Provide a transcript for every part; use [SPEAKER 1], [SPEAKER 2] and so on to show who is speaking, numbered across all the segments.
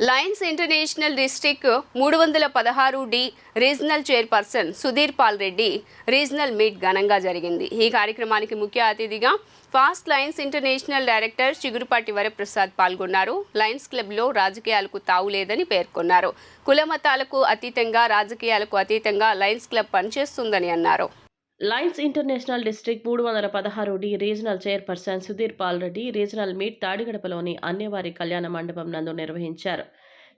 [SPEAKER 1] Lions international district మూడు వందల పదహారు D regional chairperson Sudheer Paul Reddy regional meet ఘనంగా జరిగింది. ఈ కార్యక్రమానికి ముఖ్య అతిథిగా past Lions International director Chigurupati Varaprasad పాల్గొన్నారు. లయన్స్ క్లబ్లో రాజకీయాలకు తావు లేదని పేర్కొన్నారు. కులమతాలకు అతీతంగా రాజకీయాలకు అతీతంగా లయన్స్ క్లబ్ పనిచేస్తుందని అన్నారు.
[SPEAKER 2] లయన్స్ ఇంటర్నేషనల్ డిస్ట్రిక్ట్ మూడు వందల పదహారు D regional chairperson Sudheer Paul Reddy regional meet తాడిగడపలోని అన్యవారి కళ్యాణ మండపం నందు నిర్వహించారు.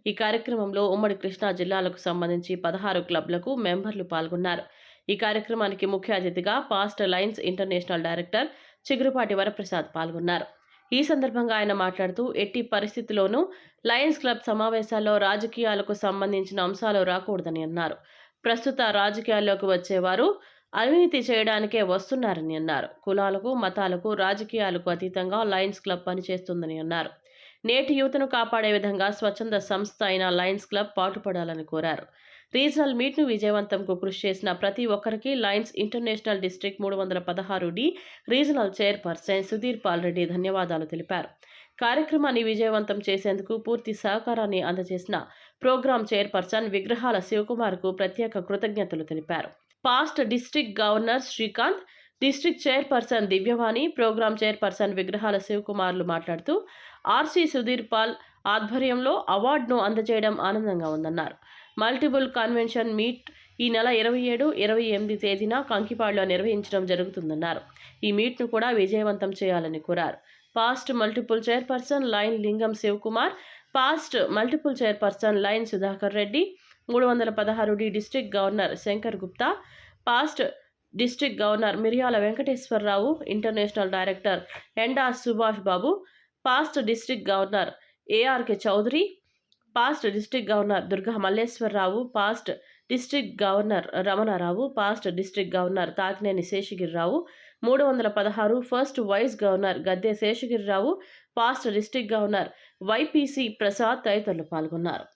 [SPEAKER 2] ఈ కార్యక్రమంలో ఉమ్మడి కృష్ణా జిల్లాలకు సంబంధించి పదహారు క్లబ్లకు మెంబర్లు పాల్గొన్నారు. ఈ కార్యక్రమానికి ముఖ్య అతిథిగా past Lions International director Chigurupati Varaprasad పాల్గొన్నారు. ఈ సందర్భంగా ఆయన మాట్లాడుతూ ఎట్టి పరిస్థితుల్లోనూ లయన్స్ క్లబ్ సమావేశాల్లో రాజకీయాలకు సంబంధించిన అంశాలు రాకూడదని అన్నారు. ప్రస్తుత రాజకీయాల్లోకి వచ్చేవారు అవినీతి చేయడానికే వస్తున్నారని అన్నారు. కులాలకు మతాలకు రాజకీయాలకు అతీతంగా లయన్స్ క్లబ్ పనిచేస్తుందని అన్నారు. నేటి యువతను కాపాడే విధంగా స్వచ్ఛంద సంస్థ అయిన లయన్స్ క్లబ్ పాటుపడాలని కోరారు. రీజనల్ మీట్ను విజయవంతంకు కృషి చేసిన ప్రతి ఒక్కరికి లయన్స్ ఇంటర్నేషనల్ డిస్ట్రిక్ట్ మూడు వందల పదహారు D regional chairperson Sudheer Paul Reddy ధన్యవాదాలు తెలిపారు. కార్యక్రమాన్ని విజయవంతం చేసేందుకు పూర్తి సహకారాన్ని అందజేసిన ప్రోగ్రాం చైర్పర్సన్ విగ్రహాల శివకుమార్కు ప్రత్యేక కృతజ్ఞతలు తెలిపారు. Past district governor Srikanth district chairperson Divyavani program chairperson విగ్రహాల శివకుమార్లు మాట్లాడుతూ ఆర్సీ సుధీర్ పాల్ ఆధ్వర్యంలో అవార్డును అందజేయడం ఆనందంగా ఉందన్నారు. మల్టిపుల్ కన్వెన్షన్ మీట్ ఈ నెల ఇరవై ఏడు ఇరవై ఎనిమిది తేదీన కంకిపాడులో నిర్వహించడం జరుగుతుందన్నారు. ఈ మీట్ను కూడా విజయవంతం చేయాలని కోరారు. Past multiple chairperson Lion Lingam Shivakumar past multiple chairperson Lion Sudhakar Reddy మూడు వందల పదహారు D district governor Shankar Gupta past district governor Miriyala Venkateswararao International director Enda Subhash Babu past district governor ARK Chowdary past district governor Durga Malleswararao past district governor Ramanarao past district governor Takineni Seshagirirao మూడు వందల పదహారు first vice governor Gadde Seshagirirao past district governor YPC Prasad తదితరులు పాల్గొన్నారు.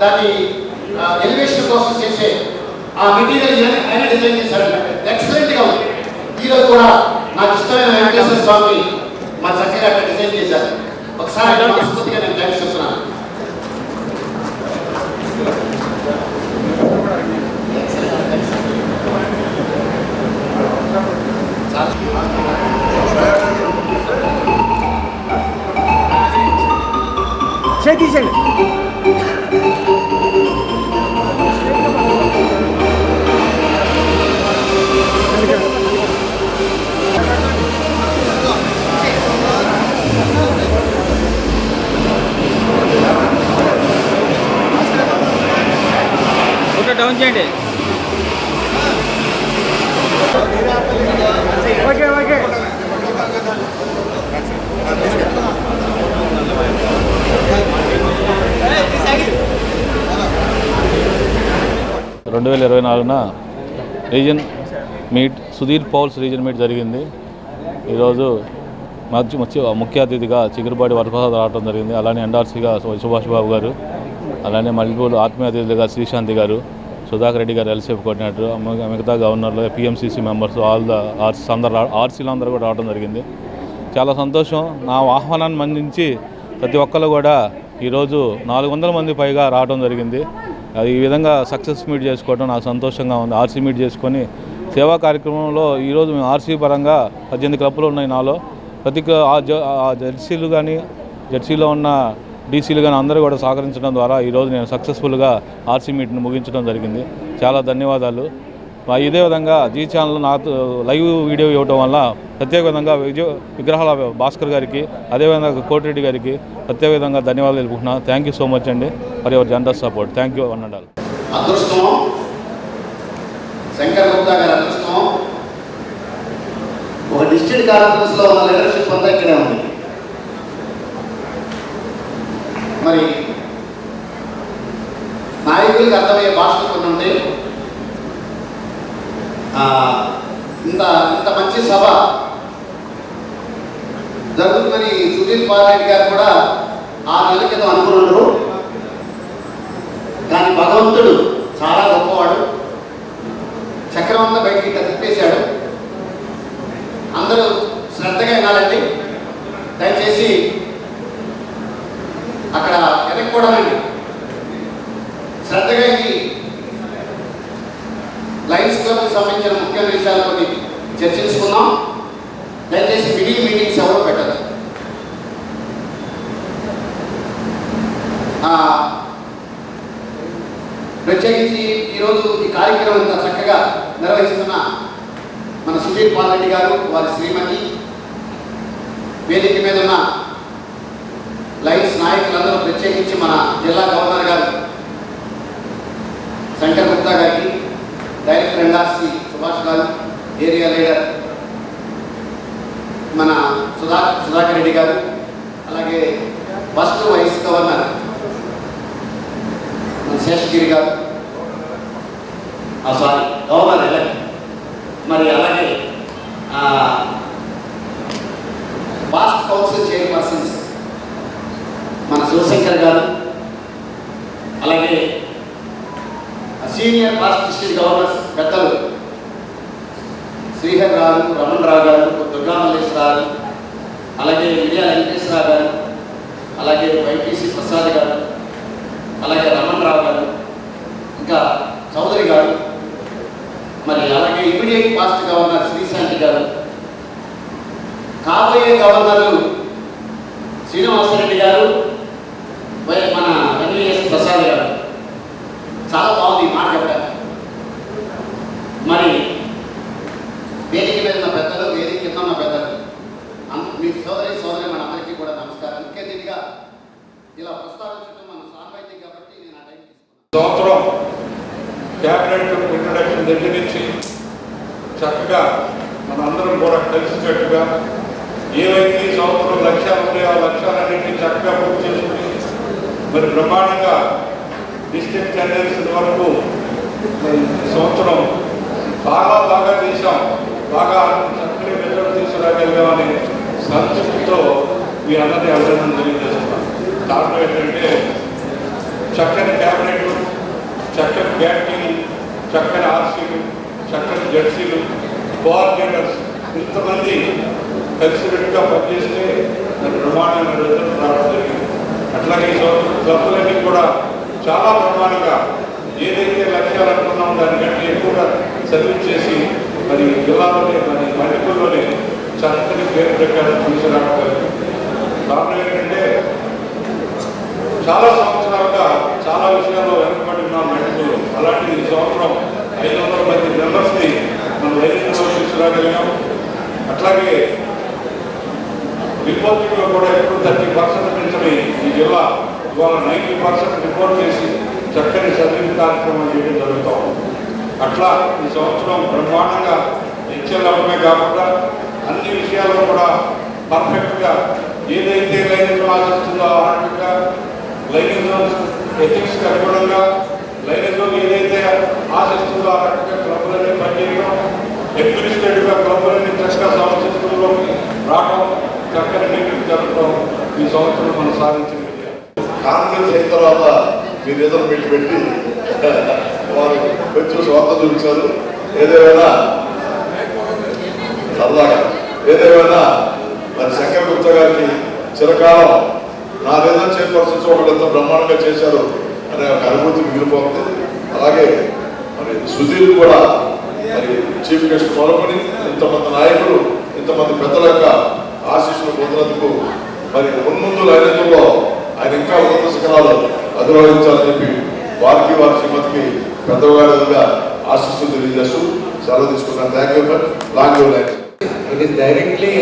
[SPEAKER 3] దాన్ని elevation కోసం చేసే ఆ material ఆయన డిజైన్ చేశారట ఎక్సలెంట్గా ఉంది. ఈరోజు కూడా నాకు ఇష్టమైన వెంకటేశ్వర స్వామి మా చక్కగా అక్కడ డిజైన్ చేశారు. ఒకసారి ఆయన స్ఫూర్తిగా నేను థ్యాంక్స్ చెప్తున్నాను.
[SPEAKER 4] చేతి
[SPEAKER 5] ఫోటో
[SPEAKER 6] రెండు వేల ఇరవై నాలుగున region meet Sudheer Paul's region meet జరిగింది. ఈరోజు మంచి ముఖ్య ముఖ్య అతిథిగా చిగురుపాటి వరప్రసాద్ రావడం జరిగింది. అలానే ఎన్ఆర్సీగా సుభాష్ బాబు గారు అలానే మల్టిపుల్ ఆత్మీయ అతిథులుగా శ్రీశాంతి గారు సుధాకర్ రెడ్డి గారు ఎల్సీఎఫ్ కోఆర్డినేటర్ మిగతా గవర్నర్లు PMCC members all the RC అందరు ఆర్సీలు అందరూ కూడా రావడం జరిగింది. చాలా సంతోషం. నా ఆహ్వానాన్ని మన్నించి ప్రతి ఒక్కరు కూడా ఈరోజు నాలుగు వందల మంది పైగా రావడం జరిగింది. ఈ విధంగా సక్సెస్ మీట్ చేసుకోవడం నాకు సంతోషంగా ఉంది. ఆర్సీ మీట్ చేసుకొని సేవా కార్యక్రమంలో ఈరోజు మేము ఆర్సీ పరంగా పద్దెనిమిది క్లబ్లు ఉన్నాయి నాలో. ప్రతి ఆ జ- ఆ జెర్సీలు కానీ జెర్సీలో ఉన్న డీసీలు కానీ అందరూ కూడా సహకరించడం ద్వారా ఈరోజు నేను సక్సెస్ఫుల్గా ఆర్సీ మీట్ని ముగించడం జరిగింది. చాలా ధన్యవాదాలు. ఇదే విధంగా జీ ఛానల్ నాతో లైవ్ వీడియో ఇవ్వడం వల్ల ప్రత్యేక విధంగా విజయ విగ్రహాల భాస్కర్ గారికి అదేవిధంగా కోటిరెడ్డి గారికి ప్రత్యేక విధంగా ధన్యవాదాలు తెలుపుకుంటున్నాను థ్యాంక్ యూ సో మచ్ అండి for your general support thank you one
[SPEAKER 3] అదృష్టం. శంకర్ గుప్తా గారి అదృష్టం. ఒక డిస్ట్రిక్ట్ కాన్ఫరెన్స్లో ఉన్న లీడర్షిప్ అంతా ఇక్కడే ఉంది. మరి నాయకులకు అర్థమయ్యే భాషలు కొన్ని ఉంటాయి ఇంత ఇంత మంచి సభ జరుగుతుందని సుధీర్ పాలరెడ్డి గారు కూడా ఆ నెల క్రితం అనుకున్నారు. కానీ భగవంతుడు చాలా గొప్పవాడు చక్రం అంతా బయటికి ఇట్లా తిప్పేశాడు అందరూ శ్రద్ధగా వినాలండి దయచేసి అక్కడ వెనక్కోవడానండి శ్రద్ధగా ఈ లైన్స్ క్లబ్కి సంబంధించిన ముఖ్యమైన విషయాలు కొన్ని చర్చించుకుందాం దయచేసి మినీ మీటింగ్స్ ఎవరు పెట్టదు ఆ, ప్రత్యేకించి ఈరోజు ఈ కార్యక్రమం నిర్వహిస్తున్న మన సుధీర్ పాలరెడ్డి గారు వారి శ్రీమతి. వేదిక మీద ఉన్న లైన్స్ నాయకులందరూ ప్రత్యేకించి మన జిల్లా గవర్నర్ గారు శంకర్ గుప్తా గారికి డైరెక్టర్ ఎన్ఆర్సి సుభాష్ గారు ఏరియా లీడర్ మన సుధా సుధాకర్ రెడ్డి గారు అలాగే ఫస్ట్ వైస్ గవర్నర్ మన శేషగిరి గారు. సారీ గవర్నర్ ఎలక్ట్ మరి అలాగే పాస్ట్ కౌన్సిల్ చైర్పర్సన్స్ మన శివశంకర్ గారు అలాగే సీనియర్ పాస్ట్ డిస్ట్రిక్ట్ గవర్నర్స్ పెద్దలు శ్రీహర్ గారు రమణ్ రావు గారు దుర్గా గారు అలాగే విజయ వెంకటేశ్వర గారు అలాగే వైపీసీ ప్రసాద్ గారు అలాగే రమణ్ రావు గారు ఇంకా చౌదరి గారు మరి అలాగే ఇమీడియట్ పాస్ట్ గవర్నర్ శ్రీశాంతి గారు. కాబోయే గవర్నరు శ్రీనివాస గారు వై- మన వెంకటేశ్వర ప్రసాద్ గారు చాలా బాగుంది ఈ మాట చెప్పారు మరి వేదిక మీద ఉన్న పెద్దలు వేదిక కింద ఉన్న పెద్దలు అన్- మీ సోదరి సోదరి మన అందరికీ కూడా నమస్కారం ముఖ్య అతిథిగా ఇలా ప్రస్తావించడం మన సాంబైద్యం కాబట్టి నేను ఆ టైం తీసుకున్నాను
[SPEAKER 5] సంవత్సరం క్యాబినెట్ ఇంట్రడక్షన్ దగ్గర నుంచి చక్కగా మనందరం కూడా కలిసికట్టుగా ఏవైతే ఈ సంవత్సరం లక్ష్యాలు ఉన్నాయో ఆ లక్ష్యాలన్నింటినీ చక్కగా పూర్తి చేసుకుని మరి బ్రహ్మాండంగా డిస్ట్రిక్ట్ టెండర్స్ వరకు సంవత్సరం బాగా బాగా చేశాం. బాగా చక్కని రిజల్ట్ తీసుకురాగలిగామని సంతృప్తితో మీ అందరినీ అభినందన తెలియజేస్తున్నాం కారణం ఏంటంటే చక్కని క్యాబినెట్ చక్కని బ్యాంకింగ్ చక్కని ఆర్సీలు చక్కని జెర్సీలు కోఆర్డినేటర్స్ ఇంతమంది కలిసికట్టుగా పనిచేస్తే దాని ప్రమాణమైన రిజల్ట్ రావడం జరిగింది. అట్లాగే ఈ క్లబ్లన్నీ కూడా చాలా ప్రమాణంగా ఏదైతే లక్ష్యాలు అనుకున్నామో దానికంటే ఎక్కువగా సర్వీస్ చేసి మరి జిల్లాలోనే మరి మణిపూర్లోనే చక్కని పేరు ప్రకారం తీసుకురావడం జరిగింది. కారణం ఏంటంటే చాలా సంవత్సరాలుగా చాలా విషయాల్లో వెనుకబడి ఉన్నాం మణిపూర్ అలాంటి సంవత్సరం ఐదు వందల మంది మెంబర్స్ని మనం ధైర్యంలో తీసుకురాగలిగాం అట్లాగే రిపోర్టింగ్లో కూడా ఎప్పుడు థర్టీ పర్సెంట్ పెంచని ఈ జిల్లా ఇవాళ నైంటీ పర్సెంట్ రిపోర్ట్ చేసి చక్కని సర్వీస్ కార్యక్రమం చేయడం జరుగుతాం అట్లా ఈ సంవత్సరం బ్రహ్మాండంగా హెచ్ఎల్ కాకుండా అన్ని విషయాల్లో కూడా పర్ఫెక్ట్గా ఏదైతే లైనింగ్ ఆశిస్తుందో ఆ లైనింగ్ ఎథిక్స్కి అనుగుణంగా లైనింగ్ ఏదైతే ఆశిస్తుందో ఆ రకంగా క్లబ్లన్నీ పనిచేయడం అడ్మినిస్ట్రేటివ్గా క్లబ్లన్నీ చక్కగా సంవత్సరంలోకి రావడం చక్కని మీటింగ్ జరగడం ఈ సంవత్సరం మనం సాధించింది.
[SPEAKER 7] కాంగ్రెస్ అయిన తర్వాత మీరు ఏదో పెట్టి పెట్టి వారు కొంచెం స్వార్థ చూపించారు. ఏదేమైనా సరదాగా ఏదేమైనా మరి శంకర్ గుప్తా గారికి చిరకాలం నా రీజనల్ చైర్పర్సన్స్ ఒకళ్ళు ఎంత బ్రహ్మాండంగా చేశారు అనే ఒక అనుభూతి మిగిలిపోతుంది. అలాగే మరి సుధీర్ కూడా మరి చీఫ్ గెస్ట్ మొదలుకొని ఇంతమంది నాయకులు ఇంతమంది పెద్దల యొక్క ఆశీస్సులు పొందినందుకు మరి మున్ముందు లైనంలో ఆయన ఇంకా ఉన్నత శిఖరాలు అధిరోహించాలని చెప్పి వారికి వారి శ్రీమతికి పెద్దవారిగా ఆశీస్సులు తెలియజేస్తూ సెలవు తీసుకున్నాను thank you long you Lion
[SPEAKER 8] ఇది డైరెక్ట్లీ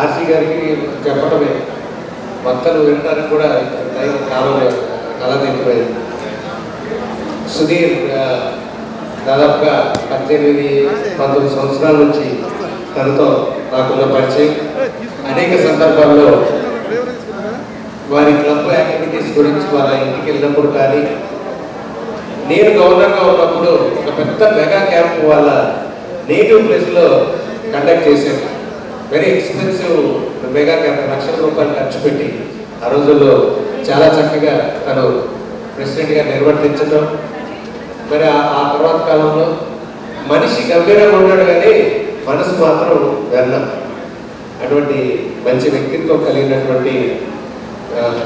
[SPEAKER 8] ఆర్సీ గారికి చెప్పడమే. మొత్తం వినడానికి కూడా టైం కాలం కాలం అయిపోయింది సుధీర్ ఆ, దాదాపుగా పద్దెనిమిది పంతొమ్మిది సంవత్సరాల నుంచి తనతో నాకున్న పరిచయం. అనేక సందర్భాల్లో వారి క్లబ్ యాక్టివిటీస్ గురించి వాళ్ళ ఇంటికి వెళ్ళినప్పుడు కానీ నేను గవర్నర్గా ఉన్నప్పుడు ఒక పెద్ద మెగా క్యాంప్ వాళ్ళ నేటివ్ ప్లేస్లో కండక్ట్ చేశాను. వెరీ ఎక్స్పెన్సివ్ మెగా క్యాంప్ లక్షల రూపాయలు ఖర్చు పెట్టి ఆ రోజుల్లో చాలా చక్కగా తను ప్రెసిడెంట్గా నిర్వర్తించడం మరి ఆ ఆ తర్వాత కాలంలో మనిషి గంభీరంగా ఉన్నాడు కానీ మనసు మాత్రం వెళ్ళ అటువంటి మంచి వ్యక్తిత్వం కలిగినటువంటి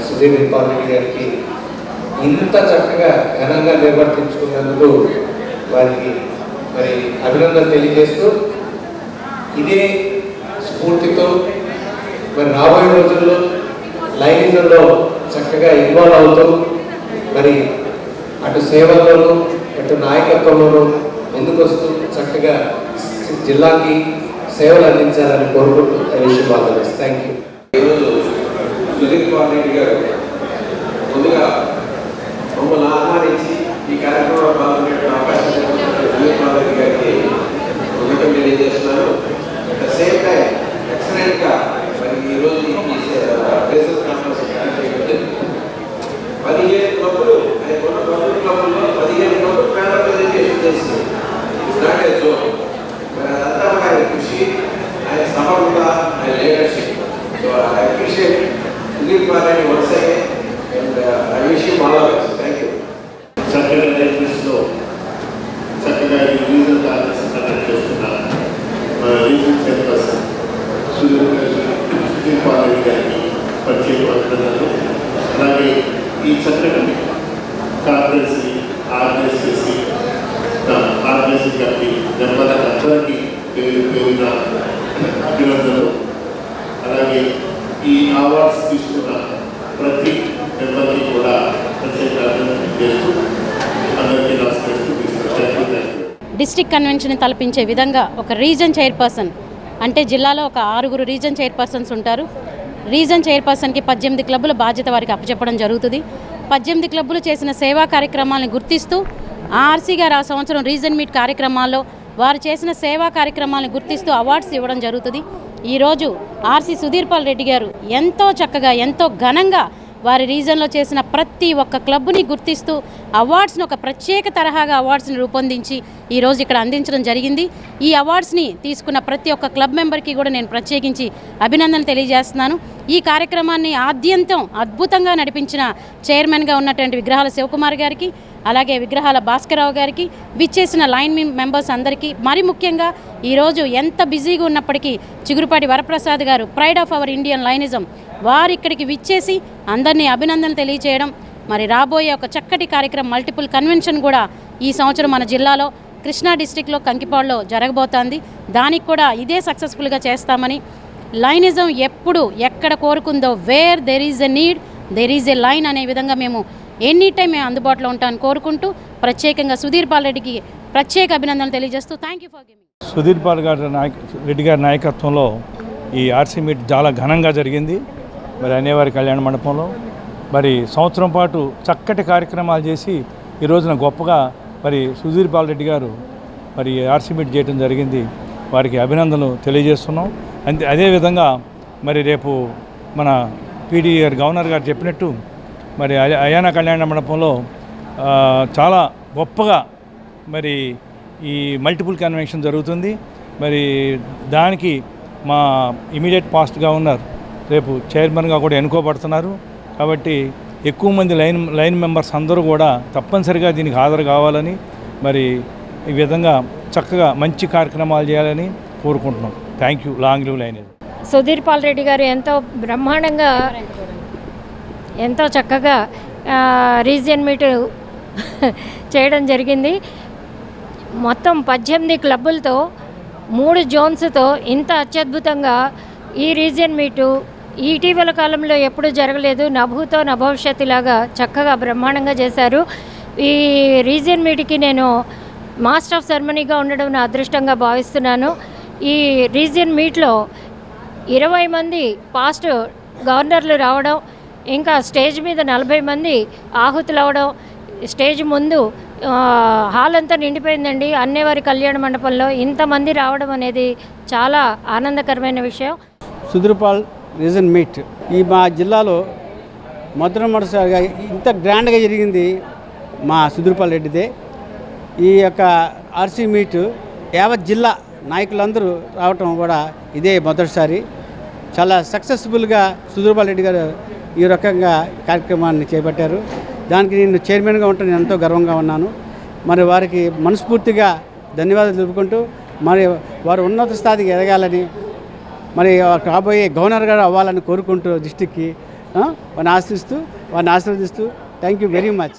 [SPEAKER 8] సుధీర్ రెడ్డి గారికి ఇంత చక్కగా ఘనంగా నిర్వర్తించుకున్నందుకు వారికి మరి అభినందన తెలియజేస్తూ ఇదే స్ఫూర్తితో మరి రాబోయే రోజుల్లో లైనిజంలో చక్కగా ఇన్వాల్వ్ అవుతూ మరి అటు సేవల్లోనూ అటు నాయకత్వంలోనూ ముందుకొస్తూ చక్కగా జిల్లాకి సేవలు అందించాలని కోరుకుంటూ ఐ థ్యాంక్ యూ
[SPEAKER 9] ఈరోజు సుధీర్ కుమార్ రెడ్డి గారు ముందుగా మమ్మల్ని ఆహ్వానించి ఈ కార్యక్రమంలో పాల్గొనే అవకాశం సుధీర్ కుమార్ రెడ్డి గారికి ముందుగా తెలియజేస్తున్నాను. అట్ ద సేమ్ టైం ఎక్సలెంట్గా మరి ఈరోజు ఈ కాన్ఫరెన్స్ పదిహేను క్లబ్బులు ఆయన కొన్న క్లబ్బులు క్లబ్బుల్లో పదిహేను క్లబ్బులు ప్యానల్ ప్రజెంటేషన్ చేసింది ఇట్స్ అదంతా కూడా ఆయన కృషి ఆయన సమగ్రత ఆయన leadership so I appreciate Sudheer Kumar once again and I wish you all best thank you
[SPEAKER 10] చక్కగా నేర్పిస్తూ చక్కగా ఈ రీజన్ కాంగ్రెస్ కండక్ట్ చేస్తున్న మన రీజన్ చైర్పర్సన్ సుధీర్ సుధీర్ గారికి ప్రత్యేక అలాగే ఈ కాంగ్రెస్ని చేసి గారికి మెంబర్లకు అందరికీ పేరున అభినందనలు అలాగే ఈ అవార్డ్స్ తీసుకున్న ప్రతి మెంబర్కి కూడా ప్రత్యేక అభినందన చేస్తూ అందరికీ నమస్కరిస్తూ తీసుకున్నాను. థ్యాంక్ యూ థ్యాంక్
[SPEAKER 11] కన్వెన్షన్ తలపించే విధంగా ఒక రీజన్ చైర్పర్సన్ అంటే జిల్లాలో ఒక ఆరుగురు రీజన్ చైర్పర్సన్స్ ఉంటారు. రీజన్ చైర్పర్సన్కి పద్దెనిమిది క్లబ్బుల బాధ్యత వారికి అప్పచెప్పడం జరుగుతుంది. పద్దెనిమిది క్లబ్బులు చేసిన సేవా కార్యక్రమాలను గుర్తిస్తూ ఆర్సీ గారు ఆ సంవత్సరం రీజన్ మీట్ కార్యక్రమాల్లో వారు చేసిన సేవా కార్యక్రమాలను గుర్తిస్తూ అవార్డ్స్ ఇవ్వడం జరుగుతుంది. ఈరోజు ఆర్సీ సుధీర్పాల్ రెడ్డి గారు ఎంతో చక్కగా ఎంతో ఘనంగా వారి రీజన్లో చేసిన ప్రతి ఒక్క క్లబ్ని గుర్తిస్తూ అవార్డ్స్ని ఒక ప్రత్యేక తరహాగా అవార్డ్స్ని రూపొందించి ఈరోజు ఇక్కడ అందించడం జరిగింది. ఈ అవార్డ్స్ని తీసుకున్న ప్రతి ఒక్క క్లబ్ మెంబర్కి కూడా నేను ప్రత్యేకించి అభినందనలు తెలియజేస్తున్నాను. ఈ కార్యక్రమాన్ని ఆద్యంతం అద్భుతంగా నడిపించిన చైర్మన్గా ఉన్నటువంటి విగ్రహాల శివకుమార్ గారికి అలాగే విగ్రహాల భాస్కరరావు గారికి విచ్చేసిన లైన్ మెంబర్స్ అందరికీ మరి ముఖ్యంగా ఈరోజు ఎంత బిజీగా ఉన్నప్పటికీ చిగురుపాటి వరప్రసాద్ గారు pride of our Indian Lionism వారు ఇక్కడికి విచ్చేసి అందరినీ అభినందనలు తెలియజేయడం మరి రాబోయే ఒక చక్కటి కార్యక్రమం మల్టిపుల్ కన్వెన్షన్ కూడా ఈ సంవత్సరం మన జిల్లాలో కృష్ణా డిస్టిక్లో కంకిపాడులో జరగబోతోంది. దానికి కూడా ఇదే సక్సెస్ఫుల్గా చేస్తామని లైనిజం ఎప్పుడు ఎక్కడ కోరుకుందో where there is a need there is a Lion అనే విధంగా మేము ఎనీ టైం మేము అందుబాటులో ఉంటామని కోరుకుంటూ ప్రత్యేకంగా సుధీర్ పాల్ రెడ్డికి ప్రత్యేక అభినందనలు తెలియజేస్తూ thank you for gaming
[SPEAKER 12] Sudheer Paul గారి నాయక రెడ్డి గారి నాయకత్వంలో ఈ ఆర్సీ మీట్ చాలా ఘనంగా జరిగింది. మరి అనేవారి కళ్యాణ మండపంలో. మరి సంవత్సరం పాటు చక్కటి కార్యక్రమాలు చేసి ఈ రోజున గొప్పగా మరి సుధీర్ పాల్ రెడ్డి గారు మరి ఆర్సీ మీట్ చేయడం జరిగింది. వారికి అభినందనలు తెలియజేస్తున్నాం. అంతే అదేవిధంగా మరి రేపు మన పీడీఆర్ గవర్నర్ గారు చెప్పినట్టు మరి అయ- అయానా కళ్యాణ మండపంలో చాలా గొప్పగా మరి ఈ మల్టిపుల్ కన్వెన్షన్ జరుగుతుంది. మరి దానికి మా ఇమీడియట్ పాస్ట్గా ఉన్నారు రేపు చైర్మన్గా కూడా ఎన్నుకోబడుతున్నారు కాబట్టి ఎక్కువ మంది లైన్ లైన్ మెంబర్స్ అందరూ కూడా తప్పనిసరిగా దీనికి హాజరు కావాలని మరి ఈ విధంగా చక్కగా మంచి కార్యక్రమాలు చేయాలని కోరుకుంటున్నాం. Thank you. Long live Lion
[SPEAKER 13] Sudheer Paul Reddy గారు ఎంతో బ్రహ్మాండంగా ఎంతో చక్కగా రీజియన్ మీట్ చేయడం జరిగింది. మొత్తం పద్దెనిమిది క్లబ్బులతో మూడు జోన్స్తో ఇంత అత్యద్భుతంగా ఈ రీజియన్ మీటు ఇటీవల కాలంలో ఎప్పుడూ జరగలేదు. నభూతో నభవిష్యత్తులాగా చక్కగా బ్రహ్మాండంగా చేశారు. ఈ రీజియన్ మీట్కి నేను మాస్టర్ ఆఫ్ సెరమనీగా ఉండడం నా అదృష్టంగా భావిస్తున్నాను. ఈ రీజియన్ మీట్లో ఇరవై మంది పాస్ట్ గవర్నర్లు రావడం ఇంకా స్టేజ్ మీద నలభై మంది ఆహుతులు అవడం స్టేజ్ ముందు హాల్ అంతా నిండిపోయిందండి. అన్నేవారి కళ్యాణ మండపంలో ఇంతమంది రావడం అనేది చాలా ఆనందకరమైన విషయం.
[SPEAKER 4] Sudheer Paul region meet. ఈ మా జిల్లాలో మొదటిసారిగా ఇంత గ్రాండ్గా జరిగింది మా సుధీర్పాల్ రెడ్డిదే. ఈ యొక్క ఆర్సీ మీట్ యావత్ జిల్లా నాయకులందరూ రావటం కూడా ఇదే మొదటిసారి. చాలా సక్సెస్ఫుల్గా సుధీర్పాల్ రెడ్డి గారు ఈ రకంగా కార్యక్రమాన్ని చేపట్టారు. దానికి నేను చైర్మన్గా ఉంటే నేను ఎంతో గర్వంగా ఉన్నాను. మరి వారికి మనస్ఫూర్తిగా ధన్యవాదాలు తెలుపుకుంటూ మరి వారు ఉన్నత స్థాయికి ఎదగాలని మరి రాబోయే గవర్నర్ గారు అవ్వాలని కోరుకుంటూ డిస్టిక్కి వారిని ఆశిస్తూ వారిని ఆశీర్వదిస్తూ థ్యాంక్ యూ వెరీ మచ్